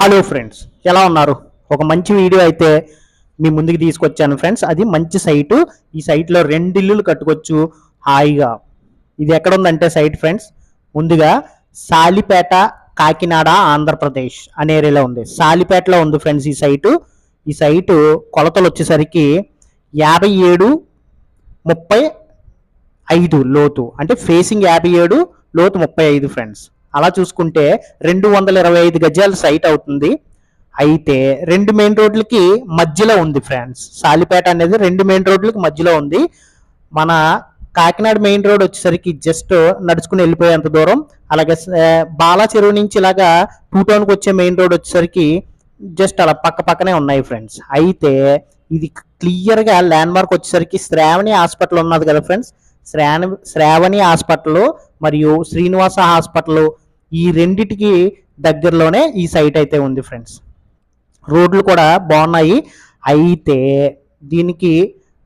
Hello friends ఎలా ఉన్నారు? ఒక మంచి వీడియో అయితే మీ ముందుకు తీసుకొచ్చాను ఫ్రెండ్స్ అది మంచి సైటు ఈ సైట్లో రెండు ఇల్లులు కట్టుకోవచ్చు. హాయిగా. ఇది ఎక్కడ ఉందంటే సైట్ ఫ్రెండ్స్ ముందుగా సాలిపేట కాకినాడ ఆంధ్రప్రదేశ్ అనే ఏరియాలో ఉంది. సాలిపేటలో ఉంది ఫ్రెండ్స్ ఈ సైటు ఈ సైటు కొలతలు వచ్చేసరికి యాభై ఏడు ముప్పై ఐదు లోతు. అంటే ఫేసింగ్ యాభై ఏడు లోతు ముప్పై ఐదు ఫ్రెండ్స్ అలా చూసుకుంటే రెండు వందల ఇరవై ఐదు గజాల సైట్ అవుతుంది. అయితే రెండు మెయిన్ రోడ్లకి మధ్యలో ఉంది ఫ్రెండ్స్. సాలిపేట అనేది రెండు మెయిన్ రోడ్లకి మధ్యలో ఉంది. మన కాకినాడ మెయిన్ రోడ్ వచ్చేసరికి జస్ట్ నడుచుకుని వెళ్ళిపోయేంత దూరం. అలాగే బాలా చెరువు నుంచి ఇలాగా టూ టౌన్కి వచ్చే మెయిన్ రోడ్ వచ్చేసరికి జస్ట్ అలా పక్క పక్కనే ఉన్నాయి ఫ్రెండ్స్. అయితే ఇది క్లియర్గా ల్యాండ్ మార్క్ వచ్చేసరికి శ్రావణి హాస్పిటల్ ఉన్నది కదా ఫ్రెండ్స్. శ్రావణి శ్రావణి హాస్పిటల్ మరియు శ్రీనివాస హాస్పిటల్ ఈ రెండిటికి దగ్గరలోనే ఈ సైట్ అయితే ఉంది ఫ్రెండ్స్ రోడ్లు కూడా బాగున్నాయి. అయితే దీనికి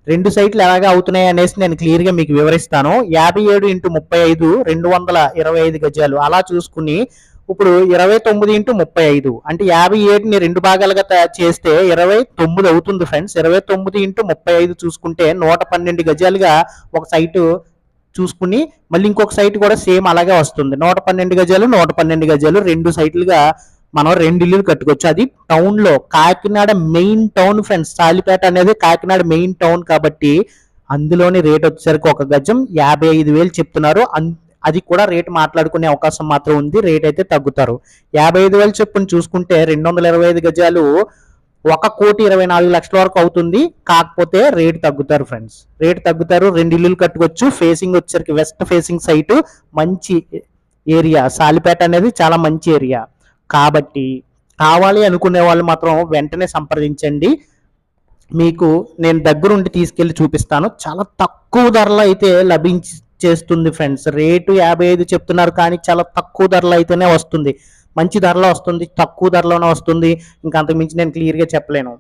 రెండు సైట్లు ఎలాగ అవుతున్నాయి అనేసి నేను క్లియర్గా మీకు వివరిస్తాను. యాభై ఏడు ఇంటూ ముప్పై ఐదు రెండు వందల ఇరవై ఐదు గజాలు. అలా చూసుకుని ఇప్పుడు ఇరవై తొమ్మిది ఇంటూ ముప్పై ఐదు. అంటే యాభై ఏడుని రెండు భాగాలుగా చేస్తే ఇరవై తొమ్మిది అవుతుంది ఫ్రెండ్స్ ఇరవై తొమ్మిది ఇంటూ ముప్పై ఐదు చూసుకుంటే నూట పన్నెండు గజాలుగా ఒక సైటు చూసుకుని మళ్ళీ ఇంకొక సైట్ కూడా సేమ్ అలాగే వస్తుంది. నూట పన్నెండు గజాలు నూట పన్నెండు గజాలు రెండు సైట్లుగా మనం రెండు ఇల్లులు కట్టుకోవచ్చు. అది టౌన్లో Kakinada main town friends Salipeta అనేది కాకినాడ మెయిన్ టౌన్ కాబట్టి అందులోని రేట్ వచ్చేసరికి ఒక గజం యాభై ఐదు వేలు చెప్తున్నారు. అన్- అది కూడా రేట్ మాట్లాడుకునే అవకాశం మాత్రం ఉంది. రేట్ అయితే తగ్గుతారు. యాభై ఐదు వేలు చొప్పున చూసుకుంటే రెండు వందల ఇరవై ఐదు గజాలు ఒక కోటి ఇరవై నాలుగు లక్షల వరకు అవుతుంది. కాకపోతే రేట్ తగ్గుతారు ఫ్రెండ్స్ రేట్ తగ్గుతారు రెండు ఇల్లులు కట్టుకోవచ్చు. ఫేసింగ్ వచ్చేసరికి వెస్ట్ ఫేసింగ్ సైటు మంచి ఏరియా సాలిపేట అనేది చాలా మంచి ఏరియా కాబట్టి కావాలి అనుకునే వాళ్ళు మాత్రం వెంటనే సంప్రదించండి. మీకు నేను దగ్గరుండి తీసుకెళ్ళి చూపిస్తాను. చాలా తక్కువ ధరలో అయితే లభించి చేస్తుంది ఫ్రెండ్స్ రేటు యాభై ఐదు చెప్తున్నారు కానీ చాలా తక్కువ ధరలో అయితేనే వస్తుంది. మంచి ధరలో వస్తుంది తక్కువ ధరలోనే వస్తుంది. ఇంకా అంతకుమించి నేను క్లియర్గా చెప్పలేను.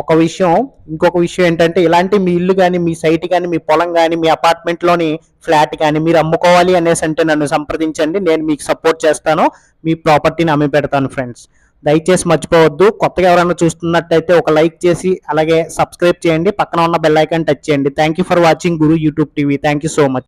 ఒక విషయం ఇంకొక విషయం ఏంటంటే ఇలాంటి మీ ఇల్లు కానీ మీ సైట్ కానీ మీ పొలం కానీ మీ అపార్ట్మెంట్లోని ఫ్లాట్ కానీ మీరు అమ్ముకోవాలి అనేసి అంటే నన్ను సంప్రదించండి. నేను మీకు సపోర్ట్ చేస్తాను. మీ ప్రాపర్టీని అమ్మి పెడతాను ఫ్రెండ్స్ దయచేసి మర్చిపోవద్దు. కొత్తగా ఎవరైనా చూస్తున్నట్టయితే ఒక లైక్ చేసి అలాగే సబ్స్క్రైబ్ చేయండి. పక్కన ఉన్న బెల్ ఐకాన్ టచ్ చేయండి. Thank you for watching Guru YouTube TV thank you so much